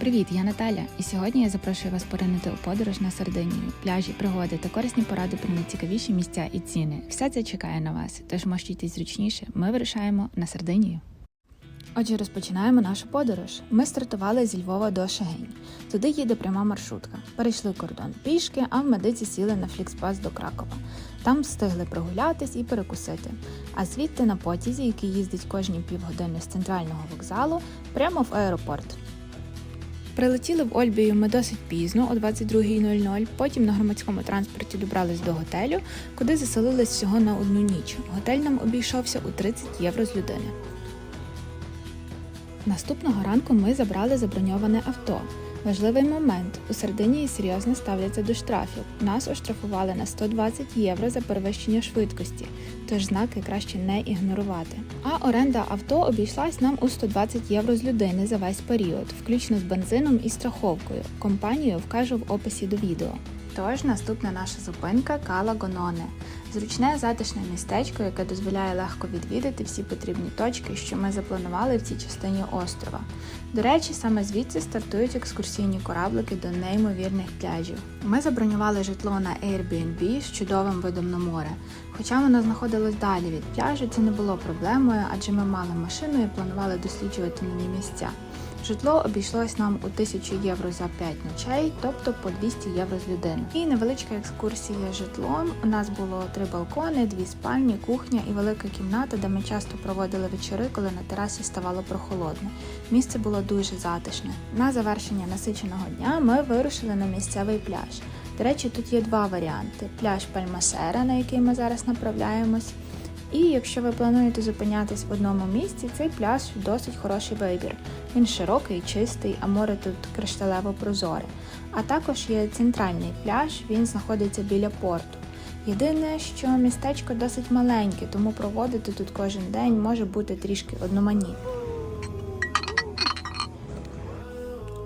Привіт, я Наталя, і сьогодні я запрошую вас поринути у подорож на Сардинію, пляжі, пригоди та корисні поради про найцікавіші місця і ціни. Все це чекає на вас, тож можете йти зручніше. Ми вирушаємо на Сардинію. Отже, розпочинаємо нашу подорож. Ми стартували зі Львова до Шегинь. Туди їде пряма маршрутка. Перейшли кордон пішки, а в медиці сіли на флікспас до Кракова. Там встигли прогулятись і перекусити. А звідти на потязі, який їздить кожні півгодини з центрального вокзалу, прямо в аеропорт. Прилетіли в Ольбію ми досить пізно, о 22.00. Потім на громадському транспорті добрались до готелю, куди заселились всього на одну ніч. Готель нам обійшовся у 30 євро з людини. Наступного ранку ми забрали заброньоване авто. Важливий момент у Сардинії серйозно ставляться до штрафів. Нас оштрафували на 120 євро за перевищення швидкості, тож знаки краще не ігнорувати. А оренда авто обійшлась нам у 120 євро з людини за весь період, включно з бензином і страховкою. Компанію вкажу в описі до відео. Тож наступна наша зупинка Кала Гононе. Зручне затишне містечко, яке дозволяє легко відвідати всі потрібні точки, що ми запланували в цій частині острова. До речі, саме звідси стартують екскурсійні кораблики до неймовірних пляжів. Ми забронювали житло на Airbnb з чудовим видом на море. Хоча воно знаходилось далі від пляжу, це не було проблемою, адже ми мали машину і планували досліджувати нові місця. Житло обійшлось нам у 1000 євро за 5 ночей, тобто по 200 євро з людини. І невеличка екскурсія житлом. У нас було три балкони, дві спальні, кухня і велика кімната, де ми часто проводили вечори, коли на терасі ставало прохолодно. Місце було дуже затишне. На завершення насиченого дня ми вирушили на місцевий пляж. До речі, тут є два варіанти: пляж Пальмасера, на який ми зараз направляємось. І якщо ви плануєте зупинятись в одному місці, цей пляж досить хороший вибір. Він широкий, чистий, а море тут кришталево прозоре. А також є центральний пляж, він знаходиться біля порту. Єдине, що містечко досить маленьке, тому проводити тут кожен день може бути трішки одноманітно.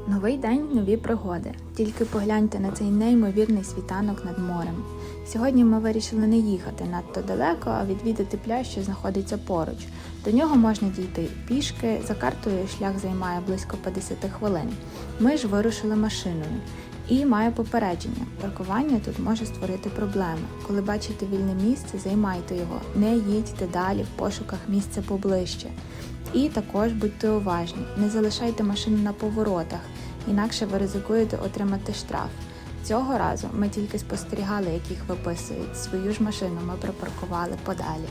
Новий день, нові пригоди. Тільки погляньте на цей неймовірний світанок над морем. Сьогодні ми вирішили не їхати надто далеко, а відвідати пляж, що знаходиться поруч. До нього можна дійти пішки, за картою шлях займає близько 50 хвилин. Ми ж вирушили машиною. І має попередження. Паркування тут може створити проблеми. Коли бачите вільне місце, займайте його, не їдьте далі в пошуках місця поближче. І також будьте уважні, не залишайте машину на поворотах, інакше ви ризикуєте отримати штраф. Цього разу ми тільки спостерігали, як їх виписують. Свою ж машину ми припаркували подалі.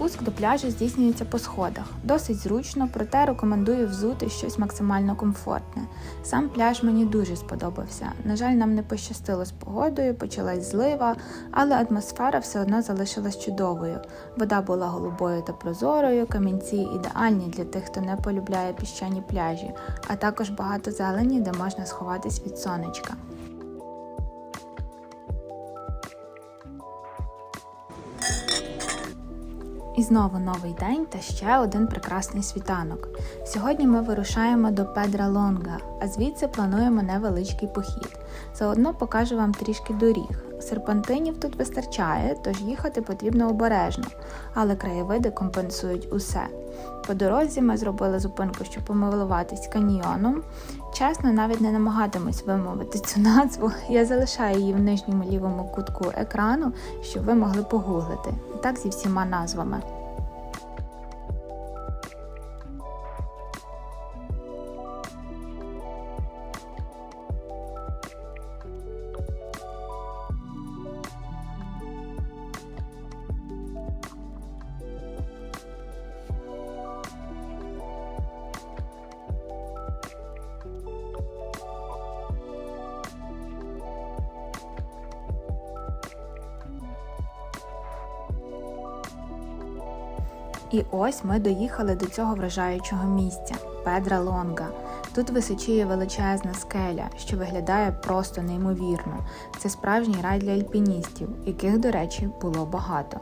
Спуск до пляжу здійснюється по сходах. Досить зручно, проте рекомендую взути щось максимально комфортне. Сам пляж мені дуже сподобався. На жаль, нам не пощастило з погодою, почалась злива, але атмосфера все одно залишилась чудовою. Вода була голубою та прозорою, камінці ідеальні для тих, хто не полюбляє піщані пляжі, а також багато зелені, де можна сховатись від сонечка. І знову новий день та ще один прекрасний світанок. Сьогодні ми вирушаємо до Педра Лонга, а звідси плануємо невеличкий похід. Заодно покажу вам трішки доріг. Серпантинів тут вистачає, тож їхати потрібно обережно, але краєвиди компенсують усе. По дорозі ми зробили зупинку, щоб помилуватись каньйоном. Чесно, навіть не намагатимусь вимовити цю назву. Я залишаю її в нижньому лівому кутку екрану, щоб ви могли погуглити. І так зі всіма назвами. І ось ми доїхали до цього вражаючого місця Педра Лонга. Тут височіє величезна скеля, що виглядає просто неймовірно. Це справжній рай для альпіністів, яких, до речі, було багато.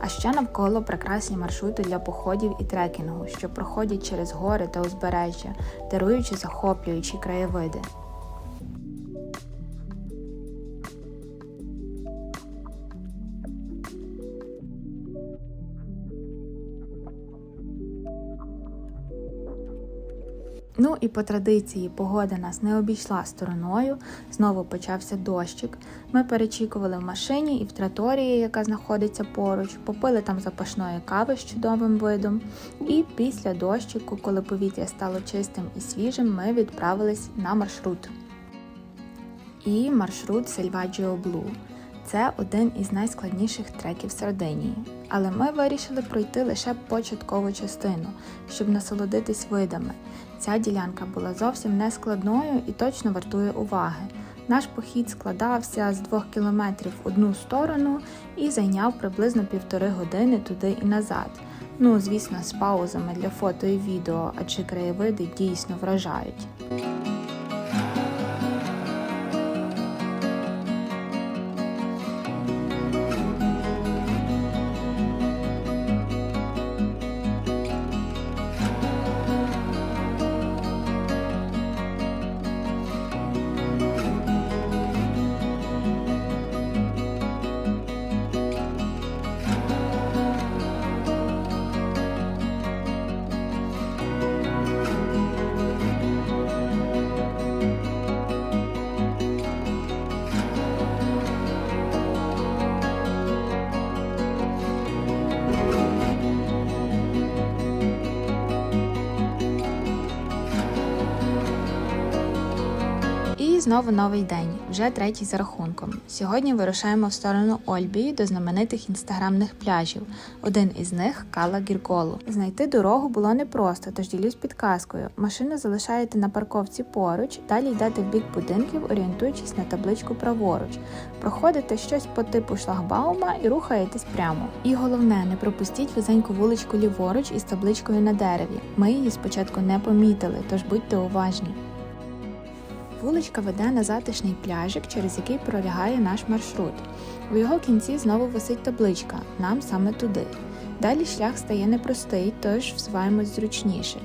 А ще навколо прекрасні маршрути для походів і трекінгу, що проходять через гори та узбережжя, даруючи захоплюючі краєвиди. Ну і по традиції погода нас не обійшла стороною. Знову почався дощик. Ми перечікували в машині і в траторії, яка знаходиться поруч, попили там запашної кави з чудовим видом. І після дощику, коли повітря стало чистим і свіжим, ми відправились на маршрут. І маршрут Selvaggio Blue. Це один із найскладніших треків Сардинії. Але ми вирішили пройти лише початкову частину, щоб насолодитись видами. Ця ділянка була зовсім не складною і точно вартує уваги. Наш похід складався з двох кілометрів в одну сторону і зайняв приблизно півтори години туди і назад. Ну, звісно, з паузами для фото і відео, адже краєвиди дійсно вражають. Знову новий день, вже третій за рахунком. Сьогодні вирушаємо в сторону Ольбії до знаменитих інстаграмних пляжів. Один із них Кала Гірголу. Знайти дорогу було непросто, тож ділюсь підказкою. Машину залишаєте на парковці поруч, далі йдете в бік будинків, орієнтуючись на табличку праворуч. Проходите щось по типу шлагбаума і рухаєтесь прямо. І головне, не пропустіть вузеньку вуличку ліворуч із табличкою на дереві. Ми її спочатку не помітили, тож будьте уважні. Вуличка веде на затишний пляжик, через який пролягає наш маршрут. У його кінці знову висить табличка Нам саме туди. Далі шлях стає непростий, тож всуваємось зручніше.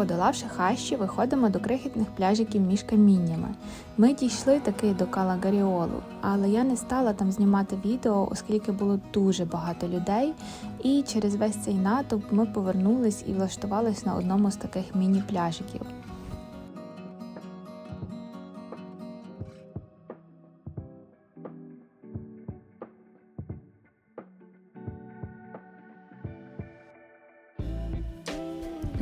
Подолавши хащі, виходимо до крихітних пляжиків між каміннями. Ми дійшли таки до Калагаріолу, але я не стала там знімати відео, оскільки було дуже багато людей. І через весь цей натовп ми повернулись і влаштувались на одному з таких міні-пляжиків.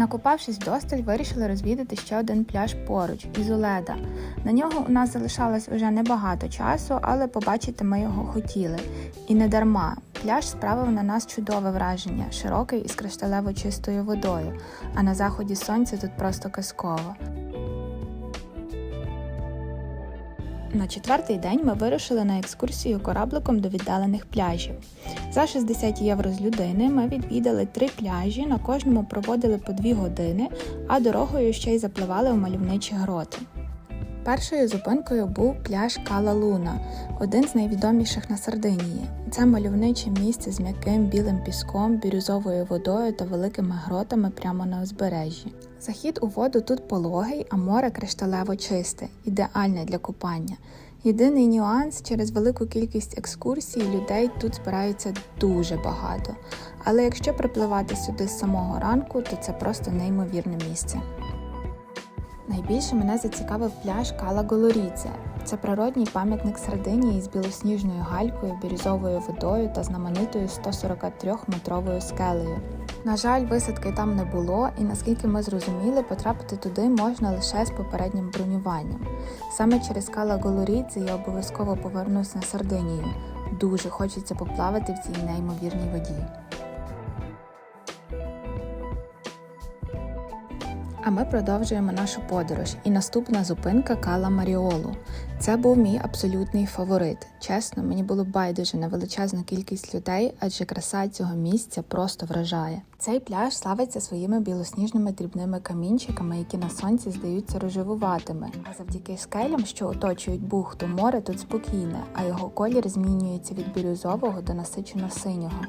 Накопавшись вдосталь, вирішили розвідати ще один пляж поруч Ізоледа. На нього у нас залишалось уже небагато часу, але побачити ми його хотіли. І не дарма. Пляж справив на нас чудове враження, широкий із кришталево чистою водою, а на заході сонця тут просто казково. На четвертий день ми вирушили на екскурсію корабликом до віддалених пляжів. За 60 євро з людини ми відвідали три пляжі, на кожному проводили по дві години, а дорогою ще й запливали у мальовничі гроти. Першою зупинкою був пляж Кала Луна, один з найвідоміших на Сардинії. Це мальовниче місце з м'яким білим піском, бірюзовою водою та великими гротами прямо на узбережжі. Захід у воду тут пологий, а море кришталево чисте, ідеальне для купання. Єдиний нюанс через велику кількість екскурсій людей тут збирається дуже багато. Але якщо припливати сюди з самого ранку, то це просто неймовірне місце. Найбільше мене зацікавив пляж Кала Голоріце. Це природній пам'ятник Сардинії з білосніжною галькою, бірюзовою водою та знаменитою 143-метровою скелею. На жаль, висадки там не було, і наскільки ми зрозуміли, потрапити туди можна лише з попереднім бронюванням. Саме через Кала Голорідзе я обов'язково повернусь на Сардинію. Дуже хочеться поплавати в цій неймовірній воді. А ми продовжуємо нашу подорож. І наступна зупинка Кала Маріолу. Це був мій абсолютний фаворит. Чесно, мені було байдуже на величезну кількість людей, адже краса цього місця просто вражає. Цей пляж славиться своїми білосніжними дрібними камінчиками, які на сонці здаються рожевуватими. А завдяки скелям, що оточують бухту, море тут спокійне, а його колір змінюється від бірюзового до насичено синього.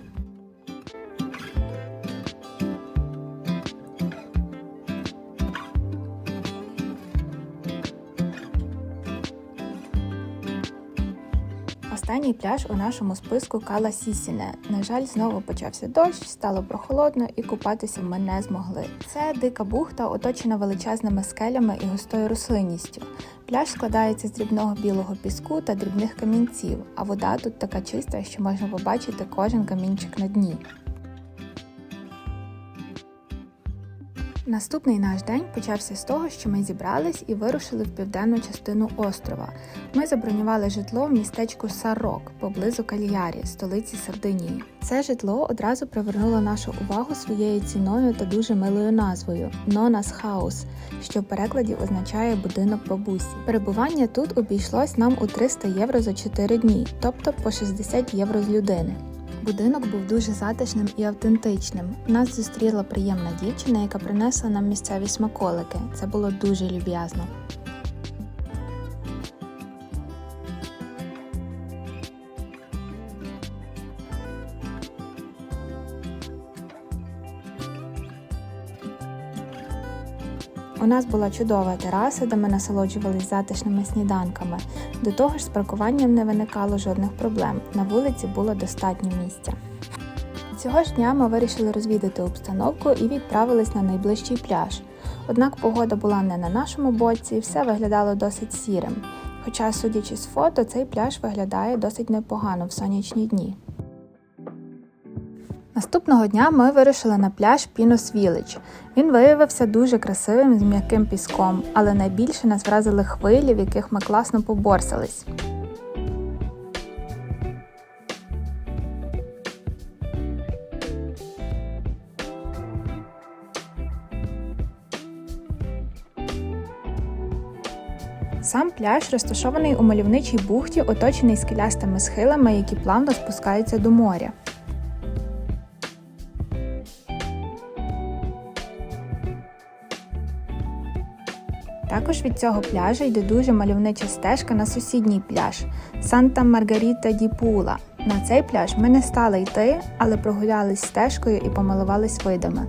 Останній пляж у нашому списку Кала Сісіне. На жаль, знову почався дощ, стало прохолодно і купатися ми не змогли. Це дика бухта, оточена величезними скелями і густою рослинністю. Пляж складається з дрібного білого піску та дрібних камінців, а вода тут така чиста, що можна побачити кожен камінчик на дні. Наступний наш день почався з того, що ми зібрались і вирушили в південну частину острова. Ми забронювали житло в містечку Сарок поблизу Кальярі, столиці Сардинії. Це житло одразу привернуло нашу увагу своєю ціною та дуже милою назвою Нонас Хаус, що в перекладі означає будинок бабусі. Перебування тут обійшлось нам у 300 євро за 4 дні, тобто по 60 євро з людини. Будинок був дуже затишним і автентичним. Нас зустріла приємна дівчина, яка принесла нам місцеві смаколики. Це було дуже люб'язно. У нас була чудова тераса, де ми насолоджувалися затишними сніданками. До того ж, з паркуванням не виникало жодних проблем. На вулиці було достатньо місця. Цього ж дня ми вирішили розвідати обстановку і відправились на найближчий пляж. Однак погода була не на нашому боці, і все виглядало досить сірим. Хоча, судячи з фото, цей пляж виглядає досить непогано в сонячні дні. Наступного дня ми вирушили на пляж Пінос Вілледж. Він виявився дуже красивим з м'яким піском, але найбільше нас вразили хвилі, в яких ми класно поборсались. Сам пляж розташований у мальовничій бухті, оточений скелястими схилами, які плавно спускаються до моря. Також від цього пляжу йде дуже мальовнича стежка на сусідній пляж Санта Маргаріта ді Пула. На цей пляж ми не стали йти, але прогулялись стежкою і помилувались видами.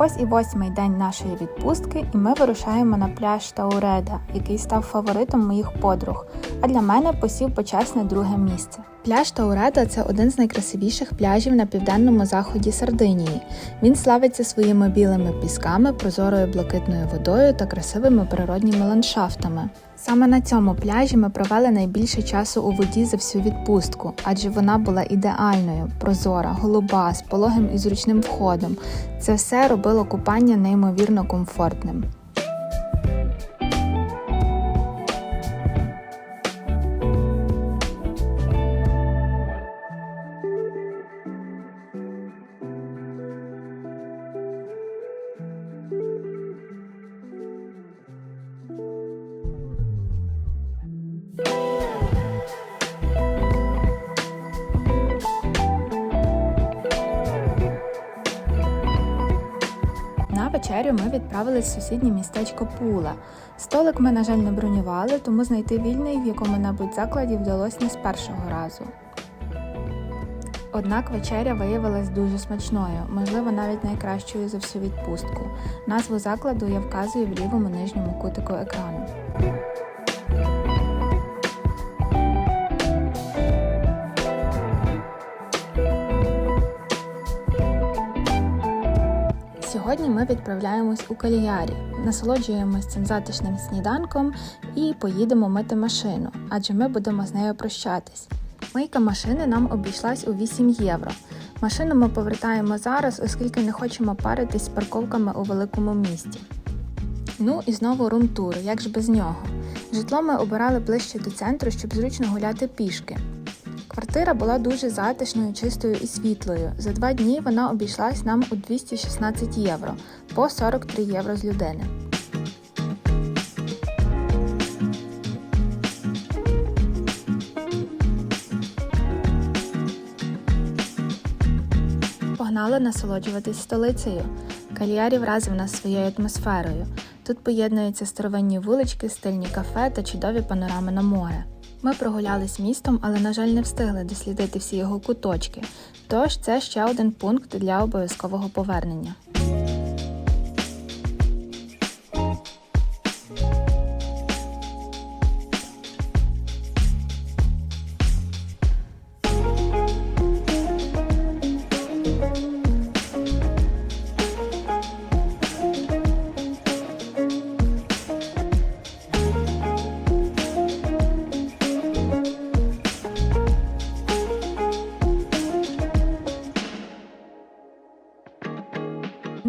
Ось і восьмий день нашої відпустки, і ми вирушаємо на пляж Тауреда, який став фаворитом моїх подруг, а для мене посів почесне друге місце. Пляж Тауреда це один з найкрасивіших пляжів на південному заході Сардинії. Він славиться своїми білими пісками, прозорою блакитною водою та красивими природніми ландшафтами. Саме на цьому пляжі ми провели найбільше часу у воді за всю відпустку, адже вона була ідеальною, прозора, голуба, з пологим і зручним входом. Це все робило купання неймовірно комфортним. Вечерю ми відправились в сусіднє містечко Пула. Столик ми, на жаль, не бронювали, тому знайти вільний в якому-небудь закладі вдалося не з першого разу. Однак вечеря виявилась дуже смачною, можливо, навіть найкращою за всю відпустку. Назву закладу я вказую в лівому нижньому кутику екрану. Сьогодні ми відправляємось у Каліярі, насолоджуємось цим затишним сніданком і поїдемо мити машину, адже ми будемо з нею прощатись. Мийка машини нам обійшлась у 8 євро. Машину ми повертаємо зараз, оскільки не хочемо паритись з парковками у великому місті. Ну і знову рум-тур, як ж без нього. Житло ми обирали ближче до центру, щоб зручно гуляти пішки. Квартира була дуже затишною, чистою і світлою. За два дні вона обійшлась нам у 216 євро по 43 євро з людини. Погнали насолоджуватись столицею. Кальярі вразив нас своєю атмосферою. Тут поєднуються старовинні вулички, стильні кафе та чудові панорами на море. Ми прогулялись містом, але, на жаль, не встигли дослідити всі його куточки. Тож це ще один пункт для обов'язкового повернення.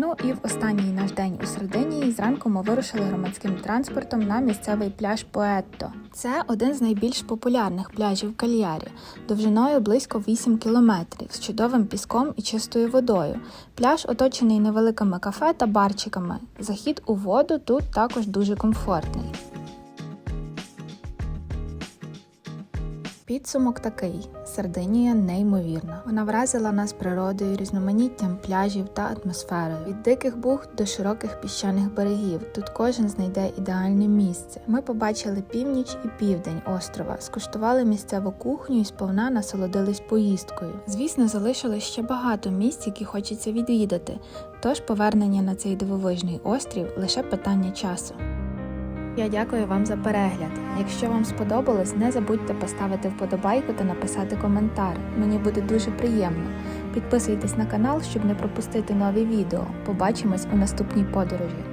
Ну і в останній наш день у Сардинії зранку ми вирушили громадським транспортом на місцевий пляж Поетто. Це один з найбільш популярних пляжів Кальярі, довжиною близько 8 кілометрів з чудовим піском і чистою водою. Пляж оточений невеликими кафе та барчиками. Захід у воду тут також дуже комфортний. Підсумок такий: Сардинія неймовірна. Вона вразила нас природою, різноманіттям пляжів та атмосферою. Від диких бухт до широких піщаних берегів. Тут кожен знайде ідеальне місце. Ми побачили північ і південь острова, скуштували місцеву кухню і сповна насолодились поїздкою. Звісно, залишилось ще багато місць, які хочеться відвідати. Тож повернення на цей дивовижний острів лише питання часу. Я дякую вам за перегляд. Якщо вам сподобалось, не забудьте поставити вподобайку та написати коментар. Мені буде дуже приємно. Підписуйтесь на канал, щоб не пропустити нові відео. Побачимось у наступній подорожі.